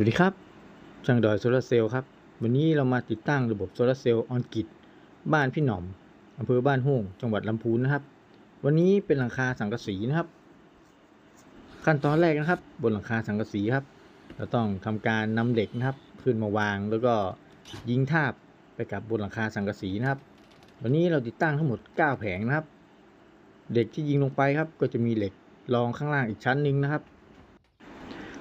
วัสดีครับ ช่างดอยโซลาร์เซลล์ครับ วันนี้เรามาติดตั้งระบบโซลาร์เซลล์ออนกิจบ้านพี่หน่อมอำเภอบ้านโฮงจังหวัดลำพูนนะครับ วันนี้เป็นหลังคาสังกะสีนะครับ ขั้นตอนแรกนะครับ บนหลังคาสังกะสีครับ เราต้องทำการนำเหล็กนะครับ ขึ้นมาวางแล้วก็ยิงทาบไปกับบนหลังคาสังกะสีนะครับ วันนี้เราติดตั้งทั้งหมด 9 แผงนะครับ เหล็กที่ยิงลงไปครับ ก็จะมีเหล็กรองข้างล่างอีกชั้นหนึ่งนะครับ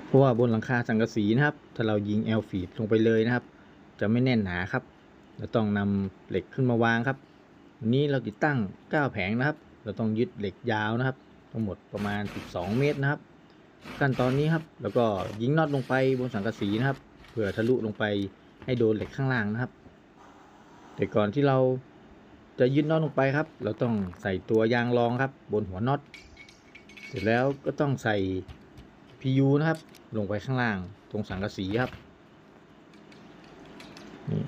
เพราะว่าบนหลังคาสังกะสีนะครับ ถ้าเรายิงแอลฟีดลงไปเลยนะครับ จะไม่แน่นหนาครับเราต้องนำเหล็กขึ้นมาวางครับวันนี้เราติดตั้ง 9 แผงนะครับ เราต้องยึดเหล็กยาวนะครับ ทั้งหมดประมาณ 12 เมตรนะครับ ขั้นตอนนี้ครับ แล้วก็ยิงน็อตลงไปบนสังกะสีนะครับเพื่อทะลุลงไปให้โดนเหล็กข้างล่างนะครับ แต่ก่อนที่เราจะยึดน็อตลงไปครับ เราต้องใส่ตัวยางรองครับ บนหัวน็อต เสร็จแล้วก็ต้องใส่ PU นะครับ ลงไปข้างล่างตรงสังกะสีครับนี่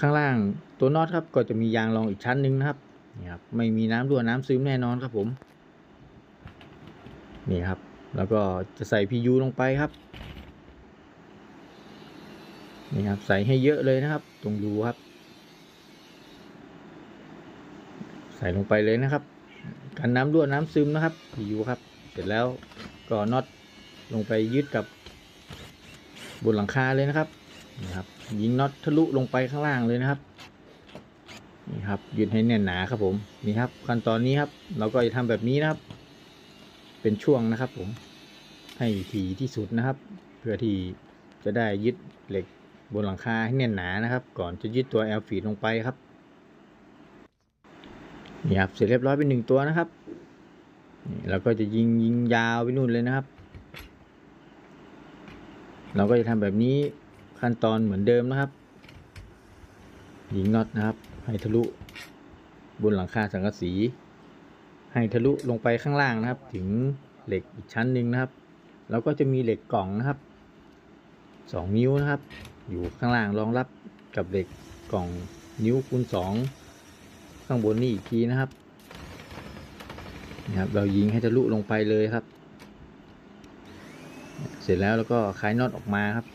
ข้างล่างตัวน็อตครับ ก็จะมียางรองอีกชั้นหนึ่งนะครับนี่ครับไม่มีน้ำรั่วน้ำซึมแน่นอนครับผมนี่ครับ แล้วก็จะใส่ PU ลงไปครับนี่ครับ ใส่ให้เยอะเลยนะครับ ตรงรูครับ ใส่ลงไปเลยนะครับกันน้ำรั่วน้ำซึมนะครับ PU ครับ เสร็จแล้วก็น็อต ลงไปยึดกับบนหลังคาเลยนะครับนี่ครับ ยิงน็อตทะลุลงไปข้างล่างเลยนะครับนี่ครับยึดให้แน่นหนาครับผมนี่ครับ ขั้นตอนนี้ครับ เราก็จะทำแบบนี้นะครับ เป็นช่วงนะครับผมให้ถี่ที่สุดนะครับ เพื่อที่จะได้ยึดเหล็กบนหลังคาให้แน่นหนานะครับ ก่อนจะยึดตัวแอลฟีดลงไปครับนี่ครับเสร็จเรียบร้อยเป็นหนึ่งตัวนะครับนี่เราก็จะยิงยิงยาวไปนู่นเลยนะครับ เราก็จะทำแบบนี้ขั้นตอนเหมือนเดิมนะครับ ยิงน็อตนะครับ ให้ทะลุบนหลังคาสังกะสี ให้ทะลุลงไปข้างล่างนะครับ ถึงเหล็กอีกชั้นหนึ่งนะครับ แล้วก็จะมีเหล็กกล่องนะครับสองนิ้วนะครับ อยู่ข้างล่างรองรับกับเหล็กกล่องนิ้วคูณสองข้างบนนี่อีกทีนะครับนะครับ เรายิงให้ทะลุลงไปเลยครับ เสร็จแล้วแล้วก็คลายน็อตออกมาครับ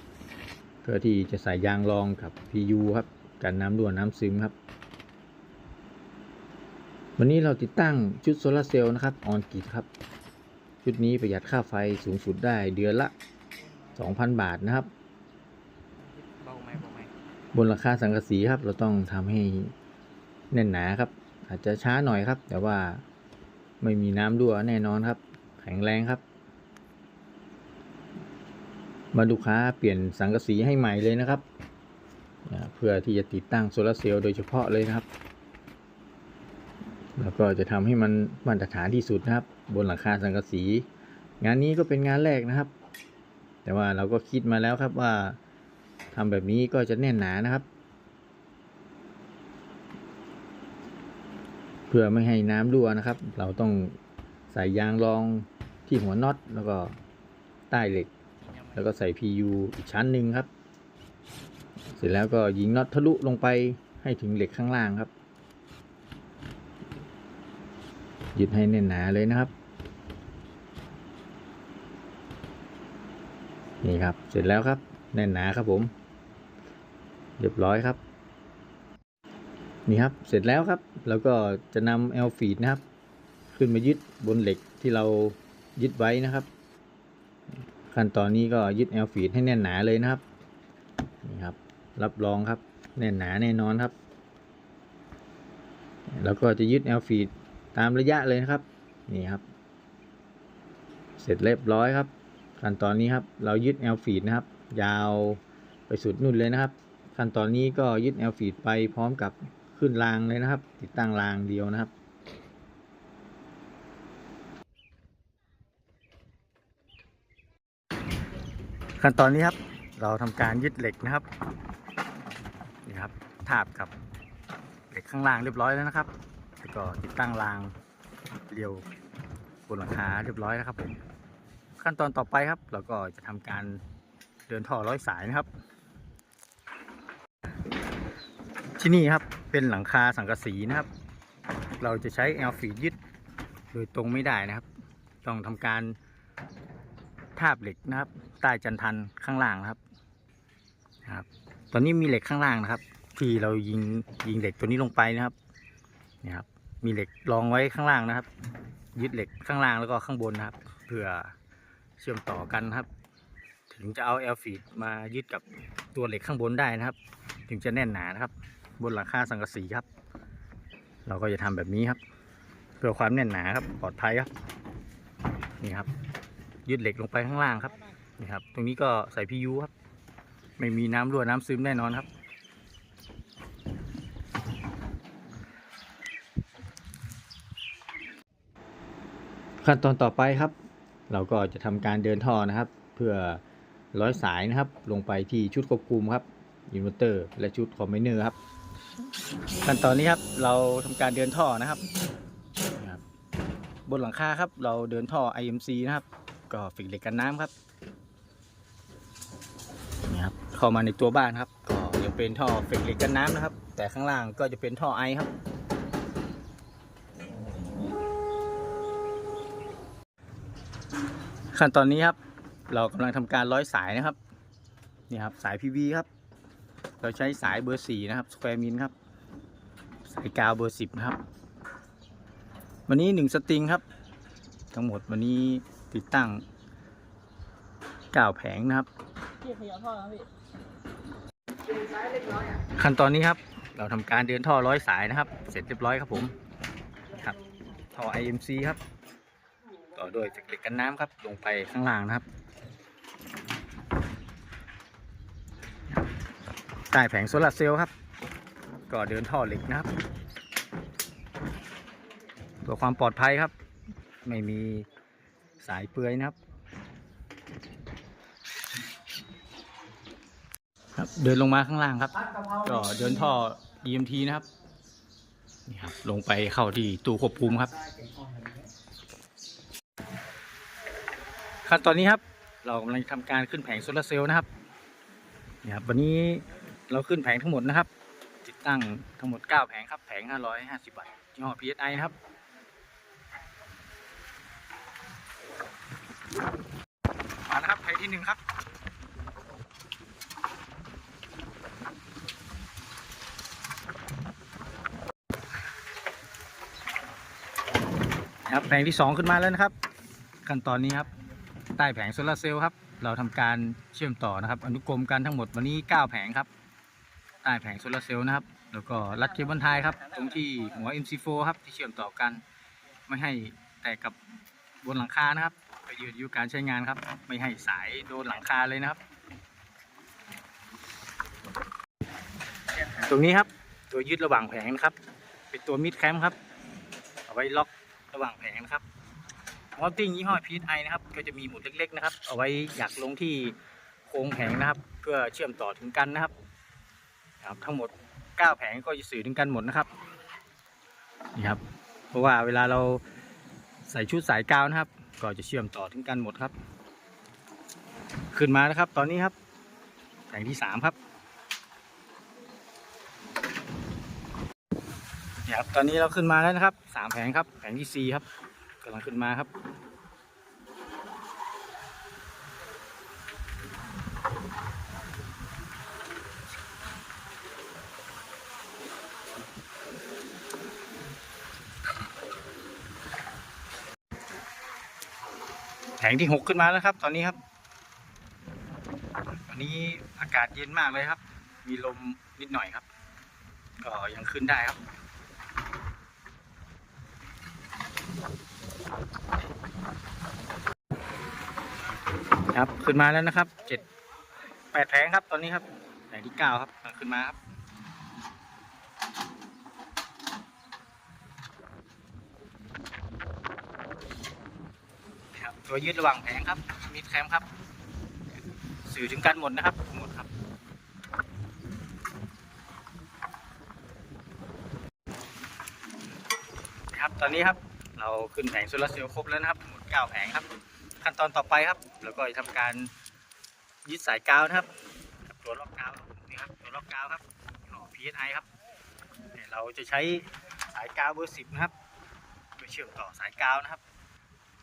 เพื่อที่จะใส่ยางรองกับ PU ครับกันน้ำรั่วน้ำซึมครับ วันนี้เราติดตั้งชุดโซลาร์เซลล์นะครับออนกิครับ ชุดนี้ประหยัดค่าไฟสูงสุดได้เดือนละ 2,000 บาทนะครับเบาไหมเบาไหมบนราคาสังกะสีครับ เราต้องทำให้แน่นหนาครับ อาจจะช้าหน่อยครับ แต่ว่าไม่มีน้ำรั่วแน่นอนครับ แข็งแรงครับ มาลูกค้าเปลี่ยนสังกะสีให้ใหม่เลยนะครับ เพื่อที่จะติดตั้งโซลาร์เซลล์โดยเฉพาะเลยนะครับ แล้วก็จะทำให้มันมาตรฐานที่สุดนะครับ บนหลังคาสังกะสี งานนี้ก็เป็นงานแรกนะครับ แต่ว่าเราก็คิดมาแล้วครับว่าทำแบบนี้ก็จะแน่นหนานะครับ เพื่อไม่ให้น้ำรั่วนะครับ เราต้องใส่ยางรองที่หัวน็อตแล้วก็ใต้เหล็ก แล้วก็ใส่ PU อีกชั้นหนึ่งครับ เสร็จแล้วก็ยิงน็อตทะลุลงไปให้ถึงเหล็กข้างล่างครับ ยึดให้แน่นหนาเลยนะครับ นี่ครับ เสร็จแล้วครับ แน่นหนาครับผม เรียบร้อยครับ นี่ครับ เสร็จแล้วครับ แล้วก็จะนำแอลฟีดนะครับ ขึ้นมายึดบนเหล็กที่เรายึดไว้นะครับ ขั้นตอนนี้ก็ยึดแอลฟีดให้แน่นหนาเลยนะครับนี่ครับ รับรองครับ แน่นหนาแน่นอนครับ แล้วก็จะยึดแอลฟีดตามระยะเลยนะครับนี่ครับ เสร็จเรียบร้อยครับ ขั้นตอนนี้ครับ เรายึดแอลฟีดนะครับ ยาวไปสุดนู่นเลยนะครับ ขั้นตอนนี้ก็ยึดแอลฟีดไปพร้อมกับขึ้นรางเลยนะครับ ติดตั้งรางเดียวนะครับ ขั้นตอนนี้ครับ เราทำการยึดเหล็กนะครับนี่ครับทาบกับเหล็กข้างล่างเรียบร้อยแล้วนะครับแล้วก็ติดตั้งรางเรียวบนหลังคาเรียบร้อยแล้วครับผมขั้นตอนต่อไปครับ เราก็จะทำการเดินท่อร้อยสายนะครับ ที่นี่ครับเป็นหลังคาสังกะสีนะครับ เราจะใช้แอลฟียึดโดยตรงไม่ได้นะครับ ต้องทำการ ทาบเหล็กนะครับใต้จันทันข้างล่างนะครับครับ ตอนนี้มีเหล็กข้างล่างนะครับ ที่เรายิงยิงเหล็กตัวนี้ลงไปนะครับนี่ครับ มีเหล็กรองไว้ข้างล่างนะครับ ยึดเหล็กข้างล่างแล้วก็ข้างบนนะครับเพื่อเชื่อมต่อกันนะครับ ถึงจะเอาแอลฟีดมายึดกับตัวเหล็กข้างบนได้นะครับ ถึงจะแน่นหนานะครับ บนหลังคาสังกะสีครับ เราก็จะทำแบบนี้ครับ เพื่อความแน่นหนาครับปลอดภัยครับนี่ครับ ยึดเหล็กลงไปข้างล่างครับนี่ครับ ตรงนี้ก็ใส่พียูครับ ไม่มีน้ำรั่วน้ำซึมแน่นอนครับ ขั้นตอนต่อไปครับ เราก็จะทำการเดินท่อนะครับ เพื่อร้อยสายนะครับ ลงไปที่ชุดควบคุมครับอินเวอร์เตอร์ และชุดคอมไบเนอร์ครับขั้นตอนนี้ครับเราทำการเดินท่อนะครับนี่ครับบนหลังคาครับ เราเดินท่อ IMC นะครับ ก็ฝิกเหล็กกันน้ำครับนี่ครับเข้ามาในตัวบ้านครับ ก็ยังเป็นท่อฝิกเหล็กกันน้ำนะครับ แต่ข้างล่างก็จะเป็นท่อไอครับ ขั้นตอนนี้ครับ เรากำลังทำการร้อยสายนะครับนี่ครับสาย PV ครับ เราใช้สายเบอร์สี่นะครับสแควร์มิลครับ สายกาวเบอร์สิบนะครับ วันนี้หนึ่งสตริงครับ ทั้งหมดวันนี้ ติดตั้งเก้าแผงนะครับพี่ขยับท่อนะพี่ขั้นตอนนี้ครับ เราทำการเดินท่อร้อยสายนะครับ เสร็จเรียบร้อยครับผมครับท่อ IMC ครับ ต่อด้วยเหล็กกันน้ำครับ ลงไปข้างล่างนะครับ ใต้แผงโซลาร์เซลล์ครับ ก็เดินท่อเหล็กนะครับเพื่อความปลอดภัยครับ ไม่มี สายเปลือยนะครับ ครับเดินลงมาข้างล่างครับก็เดินท่อ EMT นะครับนี่ครับ ลงไปเข้าที่ตู้ควบคุมครับ ขั้นตอนนี้ครับ เรากำลังทำการขึ้นแผงโซลาร์เซลล์นะครับนี่ครับวันนี้เราขึ้นแผงทั้งหมดนะครับ ติดตั้งทั้งหมด 9 แผงครับ แผง 550 วัตต์ยี่ห้อ PSI นะครับ มาแล้วครับแผงที่หนึ่งครับครับแผงที่2ขึ้นมาแล้วนะครับ ขั้นตอนนี้ครับ ใต้แผงโซลาร์เซลล์ครับ เราทำการเชื่อมต่อนะครับ อนุกรมกันทั้งหมดวันนี้ 9 แผงครับ ใต้แผงโซลาร์เซลล์นะครับ แล้วก็รัดเคเบิลไทยครับ ตรงที่หัว MC4 ครับที่เชื่อมต่อกัน ไม่ให้แตกกับบนหลังคานะครับ ไปยืดอายุการใช้งานครับ ไม่ให้สายโดนหลังคาเลยนะครับ ตรงนี้ครับตัวยึดระหว่างแผงนะครับ เป็นตัวมิดแคมป์ครับ เอาไว้ล็อกระหว่างแผงนะครับมอลติ้งยี่ห้อ PSI นะครับ ก็จะมีหมุดเล็ก ๆ นะครับ เอาไว้อยากลงที่โครงแผงนะครับ เพื่อเชื่อมต่อถึงกันนะครับครับทั้งหมด 9 แผงก็จะสื่อถึงกันหมดนะครับนี่ครับ เพราะว่าเวลาเราใส่ชุดสายกาวนะครับ ก็จะเชื่อมต่อถึงกันหมดครับ ขึ้นมาแล้วครับ ตอนนี้ครับแผงที่สามครับเนี่ยครับตอนนี้เราขึ้นมาแล้วนะครับสามแผงครับแผงที่สี่ครับกำลังขึ้นมาครับ งที่หกขึ้นมาแล้วครับ ตอนนี้ครับวันนี้อากาศเย็นมากเลยครับ มีลมนิดหน่อยครับ ก็ยังขึ้นได้ครับครับ ขึ้นมาแล้วนะครับเจ็ดแปดแผงครับ ตอนนี้ครับแผงที่เก้าครับ ขึ้นมาครับ ครับ ตัวยืดระหว่างแผงครับมิดแคมป์ครับ สื่อถึงกันหมดนะครับหมดครับครับตอนนี้ครับเราขึ้นแผงโซลาร์เซลล์ครบแล้วนะครับหมดเก้าแผงครับ ขั้นตอนต่อไปครับเราก็จะทำการยึดสายกาวนะครับกับตัวล็อกกาวนี่ครับตัวล็อกกาวครับขอ PSI ครับเราจะใช้สายกาวเบอร์สิบนะครับเพื่อเชื่อมต่อสายกาวนะครับ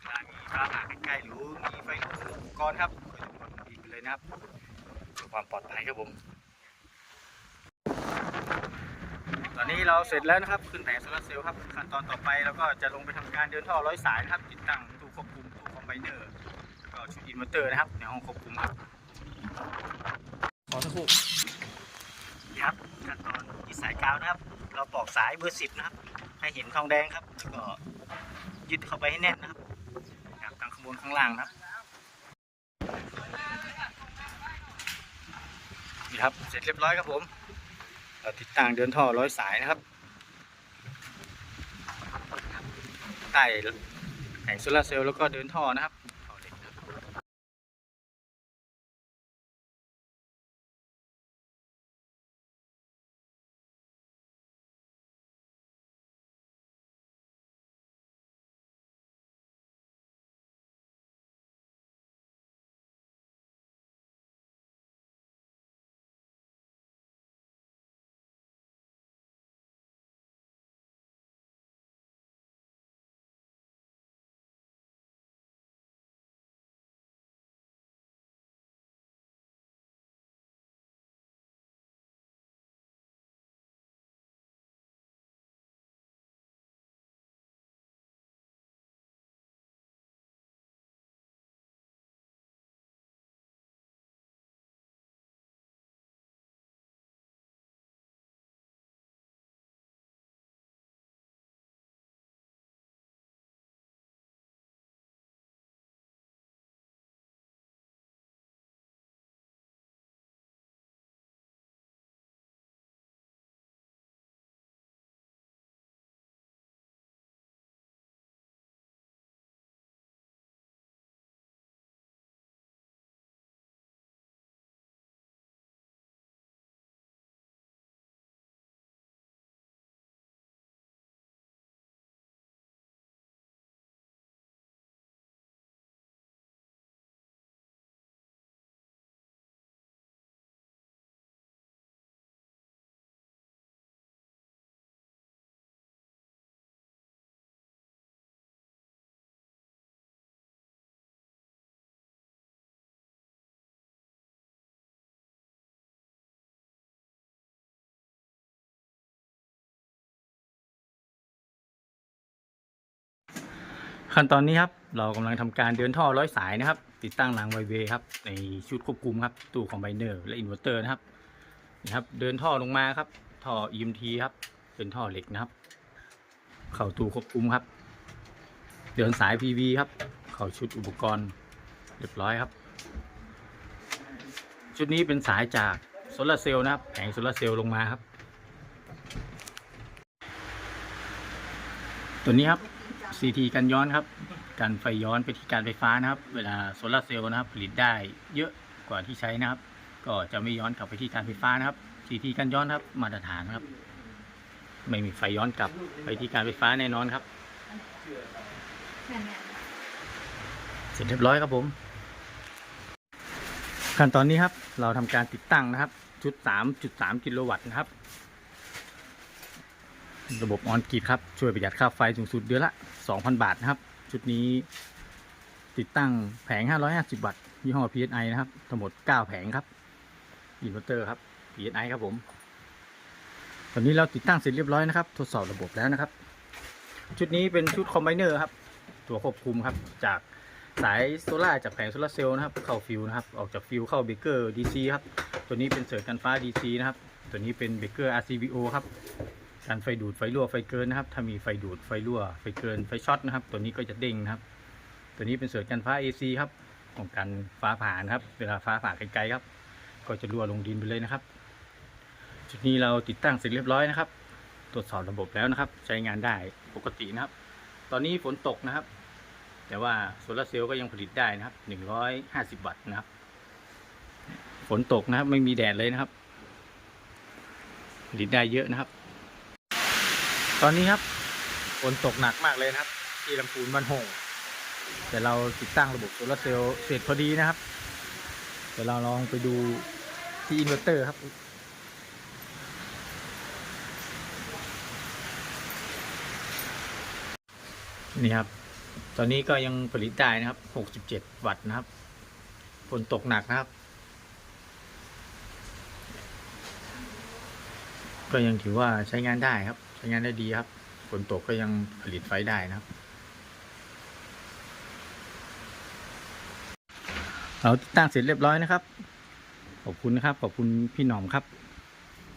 เวลามีฟ้าผ่าใกล้ๆหรือมีไฟลุกอุปกรณ์ครับก็จะกดดีไปเลยนะครับความปลอดภัยครับผม ตอนนี้เราเสร็จแล้วนะครับขึ้นแผงโซลาร์เซลล์ครับขั้นตอนต่อไปเราก็จะลงไปทำการเดินท่อร้อยสายนะครับติดตั้งตู้ควบคุมตู้คอมไบเนอร์แล้วก็ชุดอินเวอร์เตอร์นะครับในห้องควบคุมครับขอสักครู่นี่ครับขั้นตอนที่สายกาวนะครับ เราปอกสายเบอร์สิบนะครับให้เห็นทองแดงครับแล้วก็ยึดเข้าไปให้แน่นนะครับครั บนข้างล่างนะครับนี่ครับ เสร็จเรียบร้อยครับผมเราติดตั้งเดินท่อร้อยสายนะครับ ใต้แผงโซลาเซลล์แล้วก็เดินท่อนะครับ ขั้นตอนนี้ครับเรากำลังทำการเดินท่อร้อยสายนะครับ ติดตั้งรางไวเวครับ ในชุดควบคุมครับตู้คอมไบเนอร์และอินเวอร์เตอร์นะครับนี่ครับ เดินท่อลงมาครับท่อ EMT ครับเป็นท่อเหล็กนะครับ เข้าตู้ควบคุมครับ เดินสาย PV ครับ เข้าชุดอุปกรณ์เรียบร้อยครับ ชุดนี้เป็นสายจากโซลาร์เซลล์นะครับแผงโซลาร์เซลล์ลงมาครับ ตัวนี้ครับ CT กันย้อนครับกันไฟย้อนไปที่การไฟฟ้านะครับ เวลาโซลาร์เซลล์นะครับผลิตได้เยอะกว่าที่ใช้นะครับ ก็จะไม่ย้อนกลับไปที่การไฟฟ้านะครับ CT กันย้อนครับมาตรฐานครับ ไม่มีไฟย้อนกลับไปที่การไฟฟ้าแน่นอนครับ เสร็จเรียบร้อยครับผม ขั้นตอนนี้ครับ เราทำการติดตั้งนะครับชุด 3.3 กิโลวัตต์นะครับ ระบบออนกริดครับ ช่วยประหยัดค่าไฟสูงสุดเดือนละ 2,000 บาทนะครับ ชุดนี้ติดตั้งแผง 550 วัตต์ยี่ห้อ PSI นะครับ ทั้งหมด 9 แผงครับ อินเวอร์เตอร์ครับ PSI ครับผม ตอนนี้เราติดตั้งเสร็จเรียบร้อยนะครับ ทดสอบระบบแล้วนะครับ ชุดนี้เป็นชุดคอมไบเนอร์ครับ ตัวควบคุมครับ จากสายโซล่าจากแผงโซลาร์เซลล์นะครับ เข้าฟิวนะครับ ออกจากฟิวเข้าเบเกอร์ DC ครับ ตัวนี้เป็นเสริร์กันฟ้า DC นะครับ ตัวนี้เป็นเบเกอร์ RCVO ครับ การไฟดูดไฟรั่วไฟเกินนะครับ ถ้ามีไฟดูดไฟรั่วไฟเกินไฟช็อตนะครับ ตัวนี้ก็จะเด้งนะครับ ตัวนี้เป็นเสริร์กันฟ้า AC ครับของการฟ้าผ่านะครับ เวลาฟ้าผ่าไกลๆครับ ก็จะรั่วลงดินไปเลยนะครับชุดนี้เราติดตั้งเสร็จเรียบร้อยนะครับ ตรวจสอบระบบแล้วนะครับ ใช้งานได้ปกตินะครับ ตอนนี้ฝนตกนะครับ แต่ว่าโซลาร์เซลล์ก็ยังผลิตได้นะครับ 150 วัตต์นะครับ ฝนตกนะครับ ไม่มีแดดเลยนะครับผลิตได้เยอะนะครับ ตอนนี้ครับฝนตกหนักมากเลยนะครับ ที่ลำพูนบ้านหงแต่เราติดตั้งระบบโซลาร์เซลล์เสร็จพอดีนะครับ เดี๋ยวเราลองไปดูที่อินเวอร์เตอร์ครับนี่ครับ ตอนนี้ก็ยังผลิตได้นะครับ 67 วัตต์นะครับ ฝนตกหนักนะครับ ก็ยังถือว่าใช้งานได้ครับ ช้งานได้ดีครับ ฝนตกก็ยังผลิตไฟได้นะครับ เราติดตั้งเสร็จเรียบร้อยนะครับ ขอบคุณนะครับ ขอบคุณพี่หนอมครับ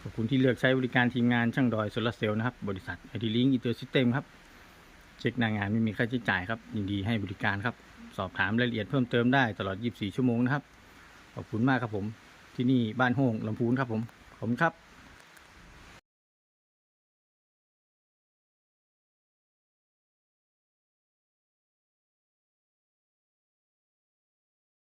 ขอบคุณที่เลือกใช้บริการทีมงานช่างดอยโซลาร์เซลล์นะครับ บริษัทไอทีลิงอินเตอร์ซิสเต็มครับ เช็คหน้างานไม่มีค่าใช้จ่ายครับ ยินดีให้บริการครับ สอบถามรายละเอียดเพิ่มเติมได้ตลอด 24 ชั่วโมงนะครับ ขอบคุณมากครับผม ที่นี่บ้านโฮงลำพูนครับผม ขอบคุณครับ